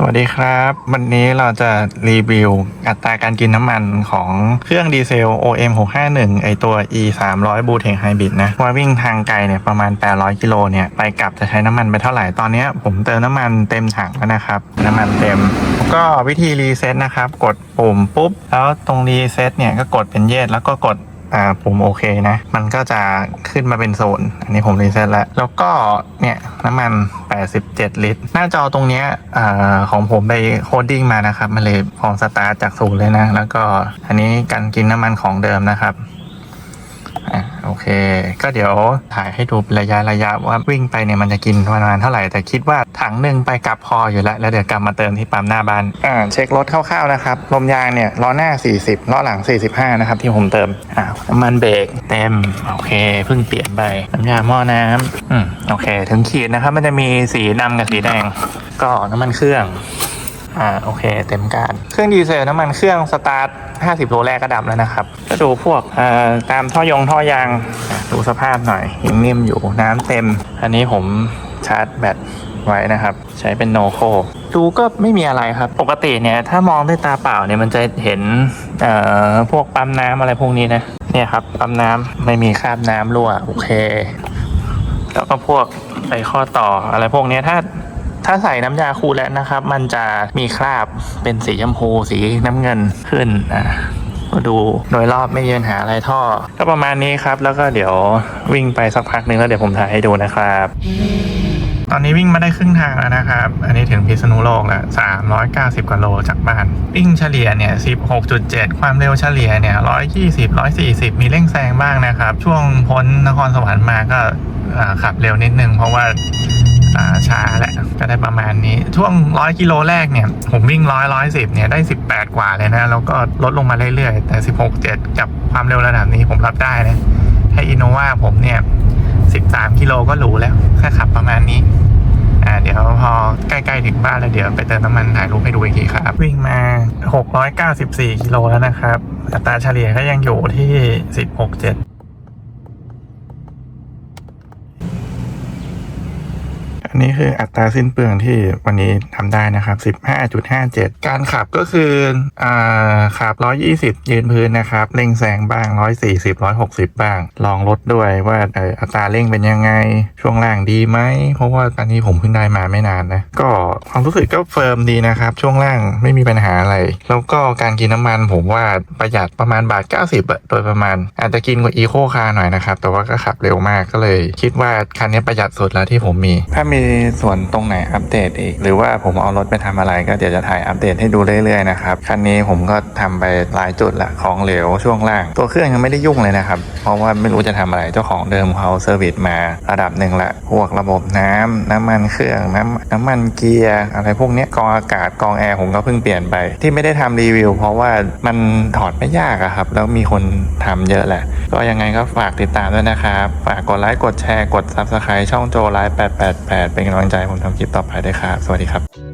สวัสดีครับ วันนี้เราจะรีวิวอัตราการกินน้ำมันของเครื่องดีเซล OM 651ไอตัว E 300 b u t e Hybrid นะ ว่าวิ่งทางไกลเนี่ยประมาณ 800 กิโลเนี่ย ไปกลับจะใช้น้ำมันไปเท่าไหร่ ตอนนี้ผมเติมน้ำมันเต็มถังแล้วนะครับ น้ำมันเต็ม ก็วิธีรีเซ็ตนะครับ กดปุ่มปุ๊บ แล้วตรงรีเซ็ตเนี่ยก็กดเป็นเยสแล้วก็กด อ่าปุ่มโอเคนะ มันก็จะขึ้นมาเป็นโซน อันนี้ผมรีเซ็ตแล้ว แล้วก็เนี่ยน้ำมัน 87 ลิตร หน้าจอตรงเนี้ยอ่าของผมไปโคดดิ้งมานะครับ มันเลยพร้อมสตาร์ทจากศูนย์เลยนะ แล้วก็อันนี้การกินน้ำมันของเดิมนะครับ ก็เดี๋ยวถ่ายให้ดูระยะระยะว่าวิ่งไปเนี่ยมันจะกินประมาณเท่าไหร่แต่คิดว่าถังหนึ่งไปกลับพออยู่แล้วแล้วเดี๋ยวกลับมาเติมที่ปั๊มหน้าบ้านอ่าเช็ครถคร่าวๆนะครับลมยางเนี่ยล้อหน้า 40ล้อหลัง 45 นะครับ ที่ผมเติมอ่าน้ำมันเบรกเต็มโอเคเพิ่งเปลี่ยนไปน้ำยาหม้อน้ำอืมโอเค ถึงขีดนะครับมันจะมีสีดำกับสีแดง ก็น้ำมันเครื่อง อ่าโอเค เต็มการเครื่องดีเซลน้ำมันเครื่องสตาร์ท 50 โลแรกก็ดับแล้วนะครับ ก็ดูพวกอ่อตามท่อยงท่อยางดูสภาพหน่อยยังนิ่มอยู่น้ำเต็ม อันนี้ผมชาร์จแบตไว้นะครับ ใช้เป็นโนโคดูก็ไม่มีอะไรครับ ปกติเนี่ยถ้ามองด้วยตาเปล่าเนี่ยมันจะเห็นเอ่อพวกปั๊มน้ำอะไรพวกนี้นะเนี่ยครับปั๊มน้ำไม่มีคราบน้ำรั่วโอเค แล้วก็พวกไอข้อต่ออะไรพวกนี้ถ้า ถ้าใส่น้ำยาคูแล้วนะครับ มันจะมีคราบเป็นสีชมพูสีน้ำเงินขึ้นอะก็ดูโดยรอบไม่มีปัญหาอะไรท่อ ก็ประมาณนี้ครับ แล้วก็เดี๋ยววิ่งไปสักพักนึงแล้วเดี๋ยวผมถ่ายให้ดูนะครับ ตอนนี้วิ่งมาได้ครึ่งทางแล้วนะครับ อันนี้ถึงพิษณุโลกแล้ว390กว่าโลจากบ้าน วิ่งเฉลี่ยเนี่ย 16.7 ความเร็วเฉลี่ยเนี่ย 120 140 มีเร่งแซงบ้างนะครับ ช่วงพ้นนครสวรรค์มาก็ขับเร็วนิดนึงเพราะว่าช้าแหละ ได้ประมาณนี้ ช่วง100กิโลแรกเนี่ย ผมวิ่ง100 110เนี่ยได้18กว่าเลยนะ แล้วก็ลดลงมาเรื่อยๆ แต่16.7กับความเร็วระดับนี้ผมรับได้นะถ้าอินโนวาผมเนี่ย13กิโลก็หรูแล้วแค่ขับประมาณนี้อ่าเดี๋ยวพอใกล้ๆถึงบ้านแล้วเดี๋ยวไปเติมน้ำมันถ่ายรูปให้ดูอีกทีครับ วิ่งมา 694กิโลแล้วนะครับ อัตราเฉลี่ยก็ยังอยู่ที่ 16.7 อันนี้คืออัตราสิ้นเปลืองที่วันนี้ทำได้นะครับ 15.57 การขับก็คืออ่าขับ 120 ยืนพื้นนะครับ เร่งแซงบ้าง 140 160 บ้าง ลองรถด้วยว่าเอออัตราเร่งเป็นยังไง ช่วงล่างดีไหม เพราะว่าตอนนี้ผมเพิ่งได้มาไม่นานนะ ก็ความรู้สึกก็เฟิร์มดีนะครับ ช่วงล่างไม่มีปัญหาอะไร แล้วก็การกินน้ำมันผมว่าประหยัดประมาณบาท 90อะโดยประมาณ อาจจะกินกว่าอีโคคาร์หน่อยนะครับ แต่ว่าก็ขับเร็วมากก็เลย คิดว่าคันนี้ประหยัดสุดแล้วที่ผมมี ถ้ามีส่วนตรงไหนอัปเดตอีก หรือว่าผมเอารถไปทำอะไรก็เดี๋ยวจะถ่ายอัปเดตให้ดูเรื่อยๆนะครับคันนี้ผมก็ทำไปหลายจุดละของเหลวช่วงล่าง ตัวเครื่องยังไม่ได้ยุ่งเลยนะครับเพราะว่าไม่รู้จะทำอะไรเจ้าของเดิมเขาเซอร์วิสมาระดับหนึ่งละพวกระบบน้ำน้ำมันเครื่องน้ำน้ำมันเกียร์อะไรพวกนี้กองอากาศกองแอร์ผมก็เพิ่งเปลี่ยนไป ที่ไม่ได้ทำรีวิว เพราะว่ามันถอดไม่ยากอะครับ แล้วมีคนทำเยอะแหละ ก็ยังไงก็ฝากติดตามด้วยนะครับ ฝากกดไลค์กดแชร์กด Subscribe ช่องโจไลฟ์888เป็นกำลังใจผมทำคลิปต่อไปด้วยครับ สวัสดีครับ